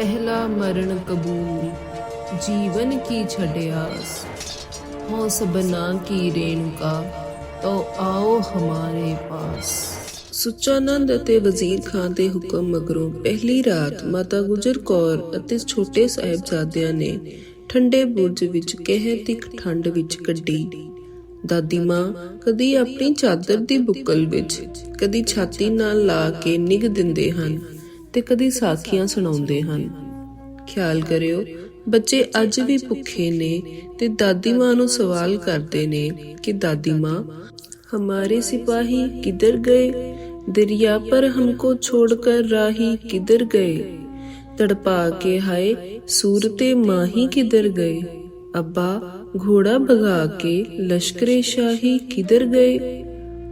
ਪਹਿਲਾ ਮਰਨ ਕਬੂਲ, ਜੀਵਨ ਕੀ ਛੜਿਆਸ ਹੋ ਸਬਨਾ ਕੀ ਰੇਣੁਕਾ ਤੋ ਆਓ ਹਮਾਰੇ ਪਾਸ। ਸੁਚਾਨੰਦ ਅਤੇ ਵਜ਼ੀਰ ਖਾਨ ਦੇ ਹੁਕਮ ਮਗਰੋਂ ਪਹਿਲੀ ਰਾਤ ਮਾਤਾ ਗੁਜਰ ਕੌਰ ਅਤੇ ਛੋਟੇ ਸਾਹਿਬਜ਼ਾਦਿਆਂ ਨੇ ਠੰਡੇ ਬੁਰਜ ਵਿੱਚ ਕਹਿਰ ਦੀ ਠੰਡ ਵਿੱਚ ਕੱਢੀ। ਦਾਦੀ ਮਾਂ ਕਦੀ ਆਪਣੀ ਚਾਦਰ ਦੀ ਬੁੱਕਲ ਵਿੱਚ, ਕਦੀ ਛਾਤੀ ਨਾਲ ਲਾ ਕੇ ਨਿਗ ਦਿੰਦੇ ਹਨ। ਤੇ ਕਦੀ ਸਾਖੀਆਂ ਸੁਣਾਉਂਦੇ ਹਨ। ਖਿਆਲ ਕਰਿਓ, ਬੱਚੇ ਅੱਜ ਵੀ ਭੁੱਖੇ ਨੇ ਤੇ ਦਾਦੀ ਮਾਂ ਨੂੰ ਸਵਾਲ ਕਰਦੇ ਨੇ ਕਿ, ਦਾਦੀ ਮਾਂ, ਹਮਾਰੇ ਸਿਪਾਹੀ ਕਿੱਧਰ ਗਏ? ਦਰਿਆ ਪਰ ਹਮਕੋ ਛੋੜ ਕਰ ਰਾਹੀ ਕਿੱਧਰ ਗਏ? ਤੜਪਾ ਕੇ ਹਾਏ, ਸੂਰਤੇ ਮਾਹੀ ਕਿੱਧਰ ਗਏ? ਅੱਬਾ, ਘੋੜਾ ਭਗਾ ਕੇ ਲਸ਼ਕਰੇ ਸ਼ਾਹੀ ਕਿੱਧਰ ਗਏ?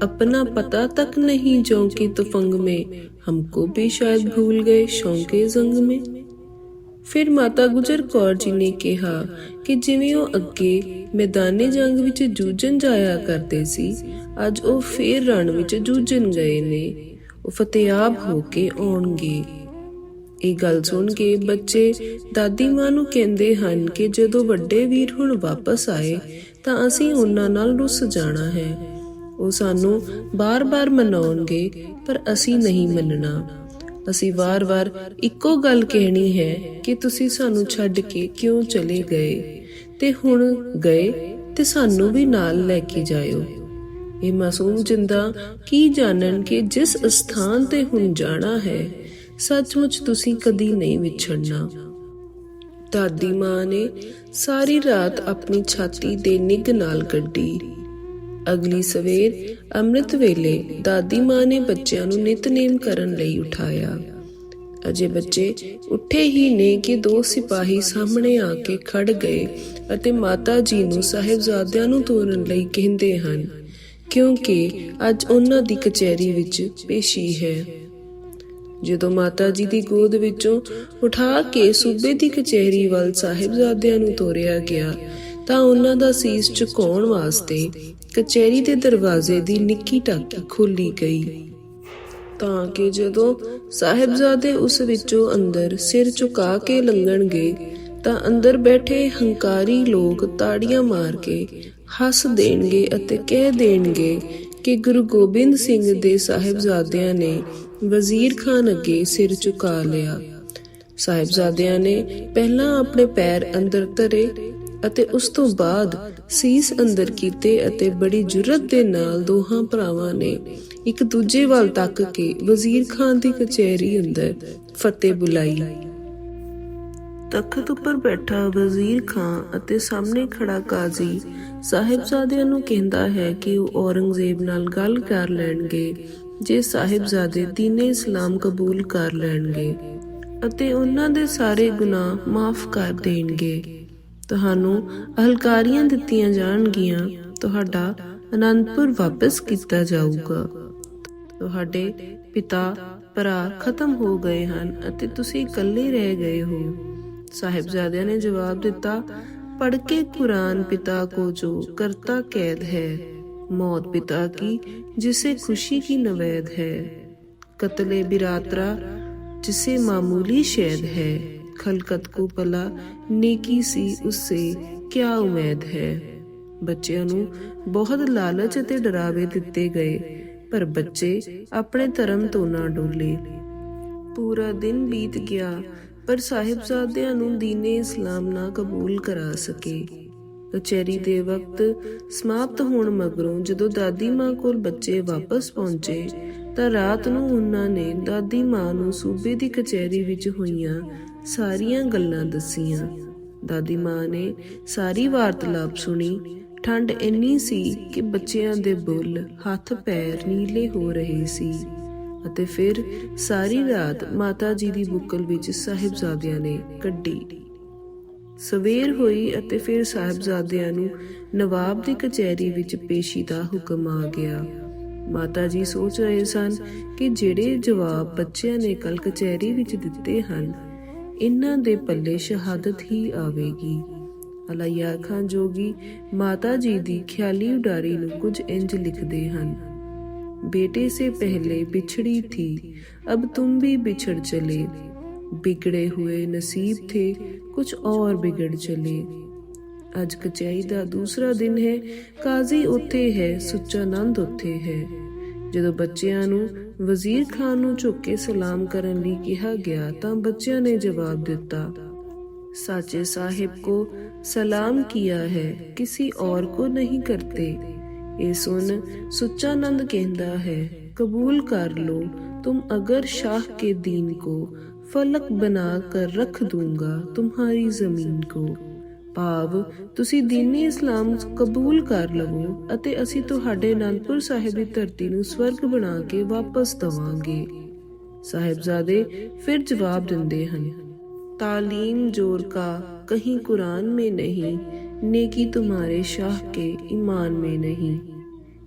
अपना पता तक नहीं जो कि तुफंग में हमको भी शायद भूल गए शौके जंग में ਫਿਰ ਮਾਤਾ ਗੁਜਰ ਕੌਰ ਜੀ ਨੇ ਕਿਹਾ ਕਿ ਜਿਵੇਂ ਉਹ ਅੱਗੇ ਮੈਦਾਨੇ ਜੰਗ ਵਿੱਚ ਜੂਝਣ ਜਾਇਆ ਕਰਦੇ ਸੀ ਅੱਜ ਉਹ ਫੇਰ ਰਣ ਵਿੱਚ ਜੂਝਣ ਗਏ ਨੇ ਉਹ ਫਤਿਆਬ ਹੋ ਕੇ ਆਉਣਗੇ ਇਹ ਗੱਲ ਸੁਣ ਕੇ ਬੱਚੇ ਦਾਦੀ ਮਾਂ ਨੂੰ ਕਹਿੰਦੇ ਹਨ ਕਿ ਜਦੋਂ ਵੱਡੇ ਵੀਰ ਹੁਣ ਵਾਪਸ ਆਏ ਤਾਂ ਅਸੀਂ ਉਹਨਾਂ ਨਾਲ ਰੁੱਸ ਜਾਣਾ ਹੈ ਉਹ ਸਾਨੂੰ ਬਾਰ-ਬਾਰ ਮਨਾਉਣਗੇ, ਪਰ ਅਸੀਂ ਨਹੀਂ ਮੰਨਣਾ। ਅਸੀਂ ਵਾਰ-ਵਾਰ ਇੱਕੋ ਗੱਲ ਕਹਿਣੀ ਹੈ ਕਿ ਤੁਸੀਂ ਸਾਨੂੰ ਛੱਡ ਕੇ ਕਿਉਂ ਚਲੇ ਗਏ? ਤੇ ਹੁਣ ਗਏ ਤੇ ਸਾਨੂੰ ਵੀ ਨਾਲ ਲੈ ਕੇ ਜਾਇਓ। ਇਹ ਮਾਸੂਮ ਜਿੰਦਾ ਕੀ ਜਾਣਨ ਕਿ ਜਿਸ ਸਥਾਨ ਤੇ ਹੁਣ ਜਾਣਾ ਹੈ, ਸੱਚਮੁੱਚ ਤੁਸੀਂ ਕਦੀ ਨਹੀਂ ਵਿਛੜਨਾ। ਦਾਦੀ ਮਾਂ ਨੇ ਸਾਰੀ ਰਾਤ ਆਪਣੀ ਛਾਤੀ ਦੇ ਨਿੱਘ ਨਾਲ ਕੱਢੀ ਅਗਲੀ ਸਵੇਰ ਅੰਮ੍ਰਿਤ ਵੇਲੇ ਦਾਦੀ ਮਾਂ ਨੇ ਬੱਚਿਆਂ ਨੂੰ ਨਿਤਨੇਮ ਕਰਨ ਲਈ ਉਠਾਇਆ। ਅਜੇ ਬੱਚੇ ਉੱਠੇ ਹੀ ਨੇ ਕਿ ਦੋ ਸਿਪਾਹੀ ਸਾਹਮਣੇ ਆ ਕੇ ਖੜ ਗਏ ਅਤੇ ਮਾਤਾ ਜੀ ਨੂੰ ਸਾਹਿਬਜ਼ਾਦਿਆਂ ਨੂੰ ਤੋਰਨ ਲਈ ਕਹਿੰਦੇ ਹਨ, ਕਿਉਂਕਿ ਅੱਜ ਉਹਨਾਂ ਦੀ ਕਚਹਿਰੀ ਵਿੱਚ ਪੇਸ਼ੀ ਹੈ। ਜਦੋਂ ਮਾਤਾ ਜੀ ਦੀ ਗੋਦ ਵਿੱਚੋਂ ਉਠਾ ਕੇ ਸੂਬੇ ਦੀ ਕਚਹਿਰੀ ਵੱਲ ਸਾਹਿਬਜ਼ਾਦਿਆਂ ਨੂੰ ਤੋਰਿਆ ਗਿਆ, ਤਾਂ ਉਹਨਾਂ ਦਾ ਸੀਸ ਝੁਕਾਉਣ ਵਾਸਤੇ ਕਚਹਿਰੀ ਦੇ ਦਰਵਾਜ਼ੇ ਦੀ ਨਿੱਕੀ ਟਾਕੀ ਖੋਲੀ ਗਈ। ਤਾਂ ਕਿ ਜਦੋਂ ਸਾਹਿਬਜ਼ਾਦੇ ਉਸ ਵਿੱਚੋਂ ਅੰਦਰ ਸਿਰ ਝੁਕਾ ਕੇ ਲੰਘਣਗੇ, ਤਾਂ ਅੰਦਰ ਬੈਠੇ ਹੰਕਾਰੀ ਲੋਕ ਤਾੜੀਆਂ ਮਾਰ ਕੇ ਹੱਸ ਦੇਣਗੇ ਅਤੇ ਕਹਿ ਦੇਣਗੇ ਕਿ ਗੁਰੂ ਗੋਬਿੰਦ ਸਿੰਘ ਦੇ ਸਾਹਿਬਜ਼ਾਦਿਆਂ ਨੇ ਵਜ਼ੀਰ ਖਾਨ ਅੱਗੇ ਸਿਰ ਝੁਕਾ ਲਿਆ। ਸਾਹਿਬਜ਼ਾਦਿਆਂ ਨੇ ਪਹਿਲਾਂ ਆਪਣੇ ਪੈਰ ਅੰਦਰ ਧਰੇ ਅਤੇ ਉਸ ਤੋਂ ਬਾਅਦ ਸੀਸ ਅੰਦਰ ਕੀਤੇ ਅਤੇ ਬੜੀ ਜੁਰਤ ਦੇ ਨਾਲ ਦੋਹਾਂ ਭਰਾਵਾਂ ਨੇ ਇੱਕ ਦੂਜੇ ਵੱਲ ਤੱਕ ਕੇ ਵਜ਼ੀਰ ਖਾਨ ਦੀ ਕਚਹਿਰੀ ਅੰਦਰ ਫਤਿਹ ਬੁਲਾਈ। ਤਖਤ ਉੱਪਰ ਬੈਠਾ ਵਜ਼ੀਰ ਖਾਨ ਅਤੇ ਸਾਹਮਣੇ ਖੜਾ ਕਾਜ਼ੀ ਸਾਹਿਬਜ਼ਾਦਿਆਂ ਨੂੰ ਕਹਿੰਦਾ ਹੈ ਕਿ ਉਹ ਔਰੰਗਜ਼ੇਬ ਨਾਲ ਗੱਲ ਕਰ ਲੈਣਗੇ, ਜੇ ਸਾਹਿਬਜ਼ਾਦੇ ਦੀਨੇ ਇਸਲਾਮ ਕਬੂਲ ਕਰ ਲੈਣਗੇ ਅਤੇ ਉਹਨਾਂ ਦੇ ਸਾਰੇ ਗੁਨਾਹ ਮਾਫ ਕਰ ਦੇਣਗੇ। ਤੁਹਾਨੂੰ ਅਹਲਕਾਰੀਆਂ ਦਿੱਤੀਆਂ ਜਾਣਗੀਆਂ। ਤੁਹਾਡਾ ਅਨੰਦਪੁਰ ਵਾਪਸ ਕੀਤਾ ਜਾਊਗਾ। ਤੁਹਾਡੇ ਪਿਤਾ, ਭਰਾ ਖਤਮ ਹੋ ਗਏ ਹਨ ਅਤੇ ਤੁਸੀਂ ਇਕੱਲੇ ਰਹਿ ਗਏ ਹੋ। ਸਾਹਿਬਜ਼ਾਦਿਆਂ ਨੇ ਜਵਾਬ ਦਿੱਤਾ ਪੜ ਕੇ ਕੁਰਾਨ ਪਿਤਾ ਕੋ ਜੋ ਕਰਤਾ ਕੈਦ ਹੈ। ਮੌਤ ਪਿਤਾ ਕੀ, ਜਿਸੇ ਖੁਸ਼ੀ ਕੀ ਨਵੈਦ ਹੈ। ਕਤਲੇ ਬਿਰਾਤਰਾ, ਜਿਸੇ ਮਾਮੂਲੀ ਸ਼ੈਦ ਹੈ। खलकत को पला नेकी सी उससे क्या उम्मीद है ਬੱਚਿਆਂ ਨੂੰ ਬਹੁਤ ਲਾਲਚ ਅਤੇ ਡਰਾਵੇ ਦਿੱਤੇ ਗਏ ਪਰ ਬੱਚੇ ਆਪਣੇ ਧਰਮ ਤੋਂ ਨਾ ਡੋਲੇ ਪੂਰਾ ਦਿਨ ਬੀਤ ਗਿਆ ਪਰ ਸਾਹਿਬਜ਼ਾਦਿਆਂ ਨੂੰ ਦੀਨੇ ਇਸਲਾਮ ਨਾ ਕਬੂਲ ਕਰਾ ਸਕੇ ਕਚਹਿਰੀ ਦੇ ਵਕਤ ਸਮਾਪਤ ਹੋਣ ਮਗਰੋਂ ਜਦੋਂ ਦਾਦੀ ਮਾਂ ਕੋਲ ਬੱਚੇ ਵਾਪਸ ਪਹੁੰਚੇ ਤਾਂ ਰਾਤ ਨੂੰ ਉਹਨਾਂ ਨੇ ਦਾਦੀ ਮਾਂ ਨੂੰ ਸੂਬੇ ਦੀ ਕਚਹਿਰੀ ਵਿੱਚ ਹੋਈਆਂ ਸਾਰੀਆਂ ਗੱਲਾਂ ਦੱਸੀਆਂ। ਦਾਦੀ ਮਾਂ ਨੇ ਸਾਰੀ ਵਾਰਤਾਲਾਪ ਸੁਣੀ। ਠੰਡ ਇੰਨੀ ਸੀ ਕਿ ਬੱਚਿਆਂ ਦੇ ਬੁੱਲ ਹੱਥ ਪੈਰ ਨੀਲੇ ਹੋ ਰਹੇ ਸੀ। ਅਤੇ ਫਿਰ ਸਾਰੀ ਰਾਤ ਮਾਤਾ ਜੀ ਦੀ ਬੁੱਕਲ ਵਿੱਚ ਸਾਹਿਬਜ਼ਾਦਿਆਂ ਨੇ ਕੱਢੀ। ਸਵੇਰ ਹੋਈ ਅਤੇ ਫਿਰ ਸਾਹਿਬਜ਼ਾਦਿਆਂ ਨੂੰ ਨਵਾਬ ਦੀ ਕਚਹਿਰੀ ਵਿੱਚ ਪੇਸ਼ੀ ਦਾ ਹੁਕਮ ਆ ਗਿਆ। ਮਾਤਾ ਜੀ ਸੋਚ ਰਹੇ ਸਨ ਕਿ ਜਿਹੜੇ ਜਵਾਬ ਬੱਚਿਆਂ ਨੇ ਕੱਲ ਕਚਹਿਰੀ ਵਿੱਚ ਦਿੱਤੇ ਹਨ ਇਹਨਾਂ ਦੇ ਪੱਲੇ ਸ਼ਹਾਦਤ ਹੀ ਆਵੇਗੀ ਅਲਈਆ ਖਾਨ ਜੋਗੀ ਮਾਤਾ ਜੀ ਦੀ ਖਿਆਲੀ ਉਡਾਰੀ ਨੂੰ ਕੁਝ ਇੰਜ ਲਿਖਦੇ ਹਨ बेटे से पहले बिछड़ी थी अब तुम भी बिछड़ चले बिगड़े हुए नसीब थे कुछ और बिगड़ चले ਅੱਜ ਕਚਹਿਰੀ ਦਾ ਦੂਸਰਾ ਦਿਨ ਹੈ ਕਾਜ਼ੀ ਉੱਥੇ ਹੈ ਸੁੱਚਾ ਨੰਦ ਉੱਥੇ ਹੈ ਜਦੋਂ ਬੱਚਿਆਂ ਨੂੰ ਵਜ਼ੀਰ ਖਾਨ ਨੂੰ ਝੁੱਕ ਕੇ ਸਲਾਮ ਕਰਨ ਲਈ ਕਿਹਾ ਗਿਆ ਤਾਂ ਬੱਚਿਆਂ ਨੇ ਜਵਾਬ ਦਿੱਤਾ साचे साहिब को सलाम किया है किसी और को नहीं करते ये सुन सुच्चा नंद कहता है कबूल कर लो तुम अगर शाह के दीन को फलक बना कर रख दूंगा तुम्हारी जमीन को ਭਾਵ ਤੁਸੀਂ ਦੀਨੀ ਇਸਲਾਮ ਕਬੂਲ ਕਰ ਲਵੋ ਅਤੇ ਅਸੀਂ ਤੁਹਾਡੇ ਅਨੰਦਪੁਰ ਸਾਹਿਬ ਦੀ ਧਰਤੀ ਨੂੰ ਸਵਰਗ ਬਣਾ ਕੇ ਵਾਪਸ ਦਵਾਂਗੇ ਸਾਹਿਬਜ਼ਾਦੇ ਫਿਰ ਜਵਾਬ ਦਿੰਦੇ ਹਨ तालीम जोर का कहीं कुरान में नहीं नेकी तुम्हारे शाह के ईमान में नहीं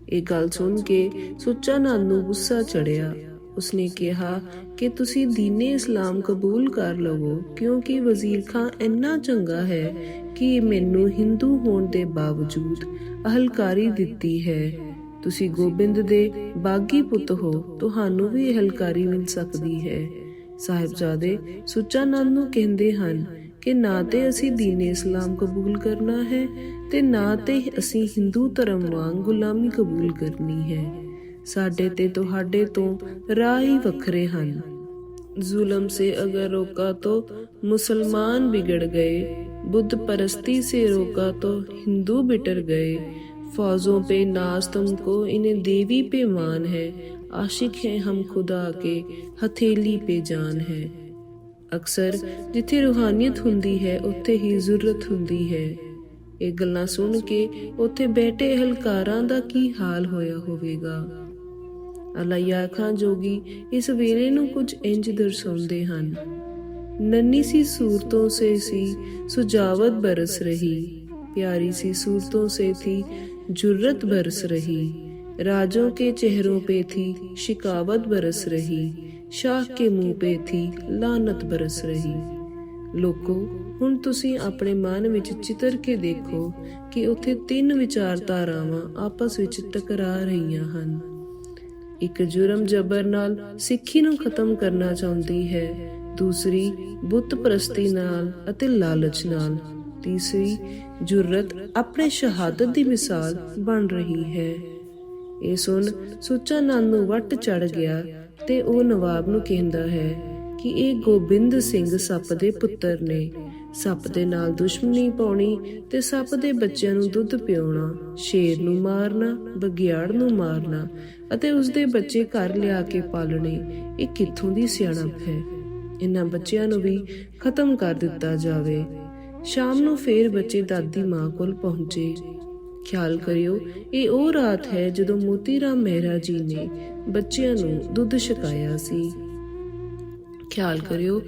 ਇਹ ਗੱਲ ਸੁਣ ਕੇ ਸੁੱਚਾ ਨੰਦ ਨੂੰ ਗੁੱਸਾ ਚੜਿਆ ਉਸਨੇ ਕਿਹਾ ਕਿ ਤੁਸੀਂ ਦੀਨੇ ਇਸਲਾਮ ਕਬੂਲ ਕਰ ਲਵੋ, ਕਿਉਂਕਿ ਵਜ਼ੀਰ ਖਾਂ ਇੰਨਾ ਚੰਗਾ ਹੈ ਕਿ ਮੈਨੂੰ ਹਿੰਦੂ ਹੋਣ ਦੇ ਬਾਵਜੂਦ ਅਹਲਕਾਰੀ ਦਿੱਤੀ ਹੈ। ਤੁਸੀਂ ਗੋਬਿੰਦ ਦੇ ਬਾਗੀ ਪੁੱਤ ਹੋ, ਤੁਹਾਨੂੰ ਵੀ ਅਹਲਕਾਰੀ ਮਿਲ ਸਕਦੀ ਹੈ। ਸਾਹਿਬਜ਼ਾਦੇ ਸੁੱਚਾ ਨੰਦ ਨੂੰ ਕਹਿੰਦੇ ਹਨ ਕਿ ਨਾ ਤੇ ਅਸੀਂ ਦੀਨ ਇਸਲਾਮ ਕਬੂਲ ਕਰਨਾ ਹੈ ਤੇ ਨਾ ਤੇ ਅਸੀਂ ਹਿੰਦੂ ਧਰਮ ਵਾਂਗ ਗੁਲਾਮੀ ਕਬੂਲ ਕਰਨੀ ਹੈ। ਸਾਡੇ ਤੇ ਤੁਹਾਡੇ ਤੋਂ ਰਾਹ ਹੀ ਵੱਖਰੇ ਹਨ जुल्म से अगर रोका तो मुसलमान बिगड़ गए बुद्ध परस्ती से रोका तो हिंदू बिटर गए फौजों पे नाज तुमको इन्हें देवी पे मान है आशिक हैं हम खुदा के हथेली पे जान है ਅਕਸਰ ਜਿੱਥੇ ਰੂਹਾਨੀਅਤ ਹੁੰਦੀ ਹੈ ਉੱਥੇ ਹੀ ਜ਼ਰੂਰਤ ਹੁੰਦੀ ਹੈ ਇਹ ਗੱਲਾਂ ਸੁਣ ਕੇ ਉੱਥੇ ਬੈਠੇ ਹਲਕਾਰਾਂ ਦਾ ਕੀ ਹਾਲ ਹੋਇਆ ਹੋਵੇਗਾ ਅਲਾਇਆ ਖਾਂ ਜੋਗੀ ਇਸ ਵੇਲੇ ਨੂੰ ਕੁਝ ਇੰਜ ਦਰਸਾਉਂਦੇ ਹਨ ਨੰਨੀ ਸੀ ਸੂਰਤੋਂ ਸੇ ਸੀ ਸੁਜਾਵਤ ਬਰਸ ਰਹੀ प्यारी सी सूरतों से थी जुर्रत बरस रही राजों के चेहरों पे थी शिकावत बरस रही शाह के मुंह पे थी लानत बरस रही ਲੋਕੋ ਹੁਣ ਤੁਸੀਂ ਆਪਣੇ ਮਨ ਵਿੱਚ ਚਿਤਰ ਕੇ ਦੇਖੋ ਕਿ ਉੱਥੇ ਤਿੰਨ ਵਿਚਾਰਧਾਰਾਵਾਂ ਆਪਸ ਵਿੱਚ ਟਕਰਾ ਰਹੀਆਂ ਹਨ ਇੱਕ ਜੁਰਮ ਜਬਰ ਨਾਲ ਸਿੱਖੀ ਨੂੰ ਖਤਮ ਕਰਨਾ ਚਾਹੁੰਦੀ ਹੈ, ਦੂਸਰੀ ਬੁੱਤ ਪ੍ਰਸਤੀ ਨਾਲ ਅਤੇ ਲਾਲਚ ਨਾਲ, ਤੀਸਰੀ ਜੁਰਤ ਆਪਣੇ ਸ਼ਹਾਦਤ ਦੀ ਮਿਸਾਲ ਬਣ ਰਹੀ ਹੈ। ਇਹ ਸੁਣ ਸੁੱਚਾ ਨੰਦ ਨੂੰ ਵੱਟ ਚੜ ਗਿਆ ਤੇ ਉਹ ਨਵਾਬ ਨੂੰ ਕਹਿੰਦਾ ਹੈ ਕਿ ਇਹ ਗੋਬਿੰਦ ਸਿੰਘ ਸੱਪ ਦੇ ਪੁੱਤਰ ਨੇ। ਸੱਪ ਦੇ ਨਾਲ ਦੁਸ਼ਮਣੀ ਪਾਉਣੀ ਤੇ ਸੱਪ ਦੇ ਬੱਚਿਆਂ ਨੂੰ ਦੁੱਧ ਪਿਉਣਾ ਸ਼ੇਰ ਨੂੰ ਮਾਰਨਾ ਬਗਿਆੜ ਨੂੰ ਮਾਰਨਾ ਅਤੇ ਉਸ ਦੇ ਬੱਚੇ ਘਰ ਲਿਆ ਕੇ ਪਾਲਣੇ, ਇਹ ਕਿੱਥੋਂ ਦੀ ਸਿਆਣਪ ਹੈ? ਇਹਨਾਂ ਬੱਚਿਆਂ ਨੂੰ ਵੀ ਖਤਮ ਕਰ ਦਿੱਤਾ ਜਾਵੇ। ਸ਼ਾਮ ਨੂੰ ਫੇਰ ਬੱਚੇ ਦਾਦੀ ਮਾਂ ਕੋਲ ਪਹੁੰਚੇ। ਖਿਆਲ ਕਰਿਓ, ਇਹ ਉਹ ਰਾਤ ਹੈ ਜਦੋਂ ਮੋਤੀ ਰਾਮ ਮਹਿਰਾ ਜੀ ਨੇ ਬੱਚਿਆਂ ਨੂੰ ਦੁੱਧ ਛਕਾਇਆ ਸੀ। ਖਿਆਲ ਕਰਿਓ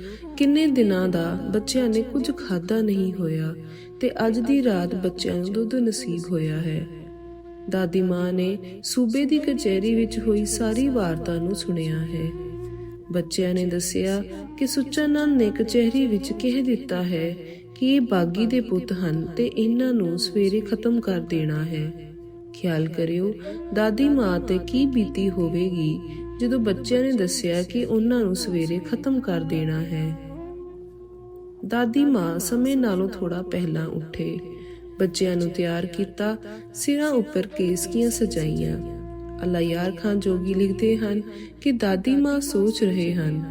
ਕਿੰਨੇ ਦਿਨਾਂ ਦਾ ਬੱਚਿਆਂ ਨੇ ਕੁਝ ਖਾਦਾ ਨਹੀਂ ਹੋਇਆ ਤੇ ਅੱਜ ਦੀ ਰਾਤ ਬੱਚਿਆਂ ਨੂੰ ਦੁੱਧ ਨਸੀਬ ਹੋਇਆ ਹੈ। ਦਾਦੀ ਮਾਂ ਨੇ ਸੂਬੇ ਦੀ ਕਚਹਿਰੀ ਵਿੱਚ ਹੋਈ ਸਾਰੀ ਵਾਰਤਾ ਨੂੰ ਸੁਣਿਆ ਹੈ। ਬੱਚਿਆਂ ਨੇ ਦੱਸਿਆ ਕਿ ਸੁੱਚਾ ਨੰਦ ਨੇ ਕਚਹਿਰੀ ਵਿੱਚ ਕਹਿ ਦਿੱਤਾ ਹੈ ਕਿ ਇਹ ਬਾਗੀ ਦੇ ਪੁੱਤ ਹਨ ਤੇ ਇਹਨਾਂ ਨੂੰ ਸਵੇਰੇ ਖਤਮ ਕਰ ਦੇਣਾ ਹੈ। ਖਿਆਲ ਕਰਿਓ, ਦਾਦੀ ਮਾਂ ਤੇ ਕੀ ਬੀਤੀ ਹੋਵੇਗੀ ਜਦੋਂ ਬੱਚਿਆਂ ਨੇ ਦੱਸਿਆ ਕਿ ਉਹਨਾਂ ਨੂੰ ਸਵੇਰੇ ਖਤਮ ਕਰ ਦੇਣਾ ਹੈ। ਦਾਦੀ ਮਾਂ ਸਮੇਂ ਨਾਲੋਂ ਥੋੜਾ ਪਹਿਲਾਂ ਉੱਠੇ ਬੱਚਿਆਂ ਨੂੰ ਤਿਆਰ ਕੀਤਾ ਸਿਰਾਂ ਉੱਪਰ ਕੇਸਕੀਆਂ ਸਜਾਈਆਂ ਅੱਲਾ ਯਾਰ ਖਾਨ ਜੋਗੀ ਲਿਖਦੇ ਹਨ ਕਿ ਦਾਦੀ ਮਾਂ ਸੋਚ ਰਹੇ ਹਨ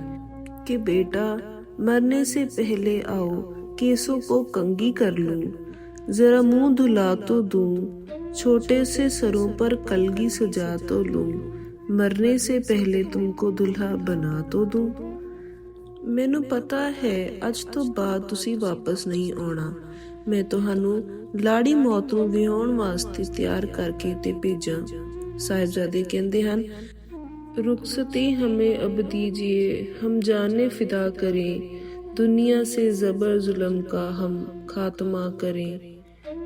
कि बेटा मरने से पहले आओ केसों को कंगी कर लूं जरा मुंह धुला तो दूं छोटे से सरों पर कलगी सजा तो लूं मरने से पहले तुमको दुल्हा बना तो दूं ਮੈਨੂੰ ਪਤਾ ਹੈ, ਅੱਜ ਤੋਂ ਬਾਅਦ ਤੁਸੀਂ ਵਾਪਸ ਨਹੀਂ ਆਉਣਾ। ਮੈਂ ਤੁਹਾਨੂੰ ਲਾੜੀ ਮੌਤ ਨੂੰ ਵਿਹਾਉਣ ਵਾਸਤੇ ਤਿਆਰ ਕਰਕੇ ਤੇ ਭੇਜਾਂ। ਸਾਹਿਬਜ਼ਾਦੇ ਕਹਿੰਦੇ ਹਨ रुखसती हमें अब दीजिए हम जाने फिदा करें ਦੁਨੀਆ ਸੇ ਜ਼ਬਰ ਜ਼ੁਲਮ ਕਾ ਹਮ ਖਾਤਮਾ ਕਰੇ।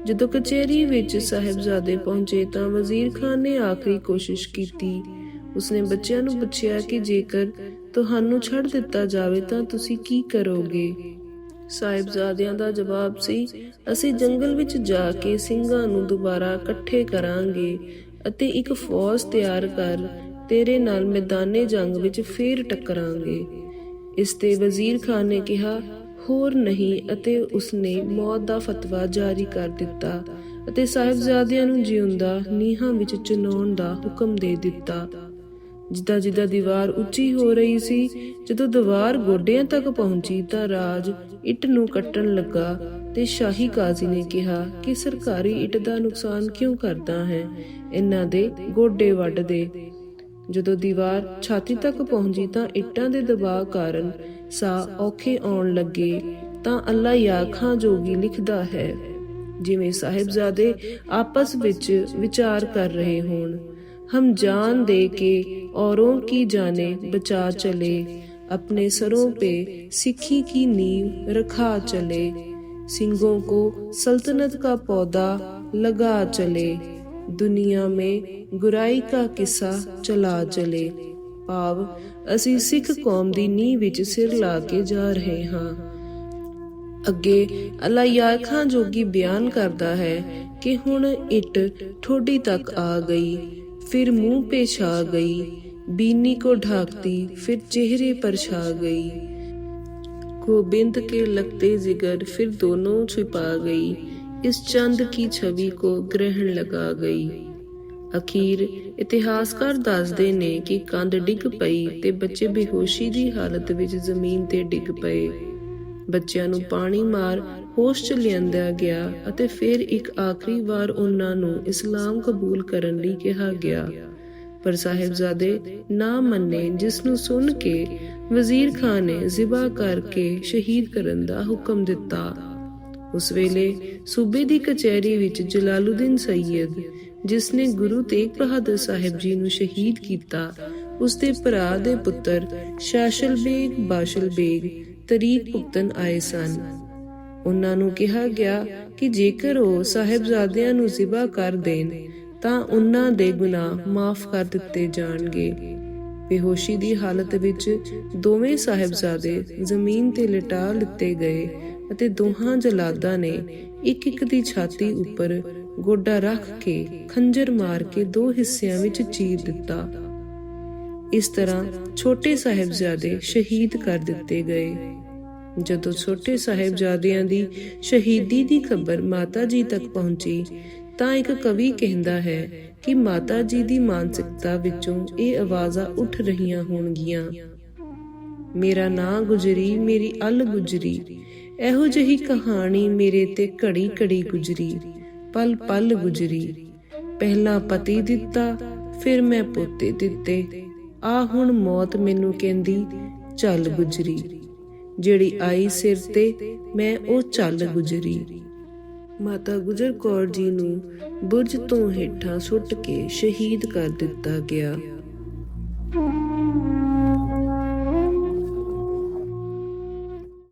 ਜਦੋਂ ਕਚੇਰੀ ਵਿੱਚ ਸਾਹਿਬਜ਼ਾਦੇ ਪਹੁੰਚੇ ਤਾਂ ਵਜ਼ੀਰ ਖਾਨ ਨੇ ਆਖਰੀ ਕੋਸ਼ਿਸ਼ ਕੀਤੀ। ਉਸਨੇ ਬੱਚਿਆਂ ਨੂੰ ਪੁੱਛਿਆ ਕਿ ਜੇਕਰ ਤੁਹਾਨੂੰ ਛੱਡ ਦਿੱਤਾ ਜਾਵੇ ਤਾਂ ਤੁਸੀਂ ਕੀ ਕਰੋਗੇ? ਸਾਹਿਬਜ਼ਾਦਿਆਂ ਦਾ ਜਵਾਬ ਸੀ, ਅਸੀਂ ਜੰਗਲ ਵਿੱਚ ਜਾ ਕੇ ਸਿੰਘਾਂ ਨੂੰ ਦੁਬਾਰਾ ਇਕੱਠੇ ਕਰਾਂਗੇ ਅਤੇ ਇੱਕ ਫੌਜ ਤਿਆਰ ਕਰ ਤੇਰੇ ਨਾਲ ਮੈਦਾਨੇ ਜੰਗ ਵਿੱਚ ਫੇਰ ਟੱਕਰਾਂਗੇ। ਇਸ ਤੇ ਵਜ਼ੀਰ ਖਾਨ ਨੇ ਕਿਹਾ, ਹੋਰ ਨਹੀਂ, ਅਤੇ ਉਸਨੇ ਮੌਤ ਦਾ ਫਤਵਾ ਜਾਰੀ ਕਰ ਦਿੱਤਾ ਅਤੇ ਸਾਹਿਬਜ਼ਾਦਿਆਂ ਨੂੰ ਜਿਉਂਦਾ ਨੀਹਾਂ ਵਿੱਚ ਚਿਣਾਉਣ ਦਾ ਹੁਕਮ ਦੇ ਦਿੱਤਾ। ਜਿੱਦਾਂ ਜਿੱਦਾਂ ਦੀਵਾਰ ਉੱਚੀ ਹੋ ਰਹੀ ਸੀ, ਜਦੋਂ ਦੀਵਾਰ ਗੋਡਿਆਂ ਤੱਕ ਪਹੁੰਚੀ ਤਾਂ ਰਾਜ ਇੱਟ ਨੂੰ ਕੱਟਣ ਲੱਗਾ ਤੇ ਸ਼ਾਹੀ ਕਾਜ਼ੀ ਨੇ ਕਿਹਾ ਕਿ ਸਰਕਾਰੀ ਇੱਟ ਦਾ ਨੁਕਸਾਨ ਕਿਉਂ ਕਰਦਾ ਹੈ? ਇਹਨਾਂ ਦੇ ਗੋਡੇ ਵੱਢ ਦੇ। ਜਦੋਂ ਦੀਵਾਰ ਛਾਤੀ ਤੱਕ ਪਹੁੰਚੀ ਤਾਂ ਇੱਟਾਂ ਦੇ ਦਬਾਅ ਕਾਰਨ ਸਾਹ ਔਖੇ ਆਉਣ ਲੱਗੇ, ਤਾਂ ਅੱਲਾ ਯਾਖਾਂ ਜੋਗੀ ਲਿਖਦਾ ਹੈ, ਜਿਵੇਂ ਸਾਹਿਬਜ਼ਾਦੇ ਆਪਸ ਵਿੱਚ ਵਿਚਾਰ ਕਰ ਰਹੇ ਹੋਣ। हम जान दे के औरों की जाने बचा चले, अपने सरों पे सिक्खी की नींव रखा चले, सिंगों को सल्तनत का पौधा लगा चले ਦੁਨੀਆ ਮੇ ਗੁਰਾਈ ਕਾ ਕਿੱਸਾ ਚਲਾ ਚਲੇ ਭਾਵ ਅਸੀਂ ਸਿੱਖ ਕੌਮ ਦੀ ਨੀਂਹ ਵਿੱਚ ਸਿਰ ਲਾ ਕੇ ਜਾ ਰਹੇ ਹਾਂ ਅੱਗੇ ਅੱਲਾ ਯਾਰ ਖਾਨ ਜੋਗੀ ਬਿਆਨ ਕਰਦਾ ਹੈ ਕਿ ਹੁਣ ਇਟ ਠੋਡੀ ਤੱਕ ਆ ਗਈ फिर मुंह पे छा गई बीनी को ढाकती फिर चेहरे पर छा गई गोबिंद के लगते जिगर फिर दोनों छिपा गई इस चंद की छवि को ग्रहण लगा गई ਅਖੀਰ ਇਤਿਹਾਸਕਾਰ ਦੱਸਦੇ ਨੇ ਕਿ ਕੰਧ ਡਿੱਗ ਪਈ ਤੇ ਬੱਚੇ ਬੇਹੋਸ਼ੀ ਦੀ ਹਾਲਤ ਵਿੱਚ ਜ਼ਮੀਨ ਤੇ ਡਿੱਗ ਪਏ ਬੱਚਿਆਂ ਨੂੰ ਪਾਣੀ ਮਾਰ ਹੋਸ਼ ਚ ਲਿਆਂਦਾ ਗਿਆ ਅਤੇ ਫਿਰ ਇੱਕ ਆਖਰੀ ਵਾਰ ਉਹਨਾਂ ਨੂੰ ਇਸਲਾਮ ਕਬੂਲ ਕਰਨ ਲਈ ਕਿਹਾ ਗਿਆ। ਪਰ ਸਾਹਿਬਜ਼ਾਦੇ ਨਾ ਮੰਨੇ, ਜਿਸ ਨੂੰ ਸੁਣ ਕੇ ਵਜ਼ੀਰ ਖਾਨ ਨੇ ਜ਼ਿਬਾ ਕਰਕੇ ਸ਼ਹੀਦ ਕਰਨ ਦਾ ਹੁਕਮ ਦਿੱਤਾ। ਉਸ ਵੇਲੇ ਸੂਬੇ ਦੀ ਕਚਹਿਰੀ ਵਿੱਚ ਜਲਾਲੁਦੀਨ ਸੈਯਦ ਜਿਸ ਨੇ ਗੁਰੂ ਤੇਗ ਬਹਾਦਰ ਸਾਹਿਬ ਜੀ ਨੂੰ ਸ਼ਹੀਦ ਕੀਤਾ, ਉਸ ਦੇ ਭਰਾ ਦੇ ਪੁੱਤਰ ਸ਼ਾਸ਼ਲ ਬੇਗ ਬਾਸ਼ਲ ਬੇਗ ਤਰੀਕ ਭੁਗਤਨ ਆਏ ਸਨ। ਉਹਨਾਂ ਨੂੰ ਕਿਹਾ ਗਿਆ ਕਿ ਜੇਕਰ ਉਹ ਸਾਹਿਬਜ਼ਾਦਿਆਂ ਨੂੰ ਜ਼ਿਬਾ ਕਰ ਦੇਣ, ਤਾਂ ਉਹਨਾਂ ਦੇ ਗੁਨਾਹ ਮਾਫ ਕਰ ਦਿੱਤੇ ਜਾਣਗੇ। ਬੇਹੋਸ਼ੀ ਦੀ ਹਾਲਤ ਵਿੱਚ ਦੋਵੇਂ ਸਾਹਿਬਜ਼ਾਦੇ ਜ਼ਮੀਨ ਤੇ ਲਿਟਾ ਲਿੱਤੇ ਗਏ ਅਤੇ ਦੋਹਾਂ ਜਲਾਦਾਂ ਨੇ ਇੱਕ ਇੱਕ ਦੀ ਛਾਤੀ ਉੱਪਰ ਗੋਡਾ ਰੱਖ ਕੇ ਖੰਜਰ ਮਾਰ ਕੇ ਦੋ ਹਿੱਸਿਆਂ ਵਿੱਚ ਚੀਰ ਦਿੱਤਾ। ਇਸ ਤਰ੍ਹਾਂ ਛੋਟੇ ਸਾਹਿਬਜ਼ਾਦੇ ਸ਼ਹੀਦ ਕਰ ਦਿੱਤੇ ਗਏ। ਜਦੋਂ ਛੋਟੇ ਸਾਹਿਬਜ਼ਾਦਿਆਂ ਦੀ ਸ਼ਹੀਦੀ ਦੀ ਖਬਰ ਮਾਤਾ ਜੀ ਤੱਕ ਪਹੁੰਚੀ, ਤਾਂ ਇੱਕ ਕਵੀ ਕਹਿੰਦਾ ਹੈ ਕਿ ਮਾਤਾ ਜੀ ਦੀ ਮਾਨਸਿਕਤਾ ਵਿੱਚੋਂ ਇਹ ਆਵਾਜ਼ਾਂ ਉੱਠ ਰਹੀਆਂ ਹੋਣਗੀਆਂ। ਮੇਰਾ ਨਾਂ ਗੁਜਰੀ, ਮੇਰੀ ਅਲ ਗੁਜਰੀ, ਇਹੋ ਜਿਹੀ ਕਹਾਣੀ ਮੇਰੇ ਤੇ ਘੜੀ ਘੜੀ ਗੁਜਰੀ, ਪਲ ਪਲ ਗੁਜਰੀ। ਪਹਿਲਾਂ ਪਤੀ ਦਿੱਤਾ, ਫਿਰ ਮੈਂ ਪੋਤੇ ਦਿੱਤੇ ਆ ਹੁਣ ਮੌਤ ਮੈਨੂੰ ਕਹਿੰਦੀ, ਚੱਲ ਗੁਜਰੀ। ਜਿਹੜੀ ਆਈ ਸਿਰ ਤੇ ਮੈਂ ਉਹ ਚੱਲ ਗੁਜਰੀ। ਮਾਤਾ ਗੁਜਰ ਕੌਰ ਜੀ ਨੂੰ ਬੁਰਜ ਤੋਂ ਹੇਠਾਂ ਸੁੱਟ ਕੇ ਸ਼ਹੀਦ ਕਰ ਦਿੱਤਾ ਗਿਆ।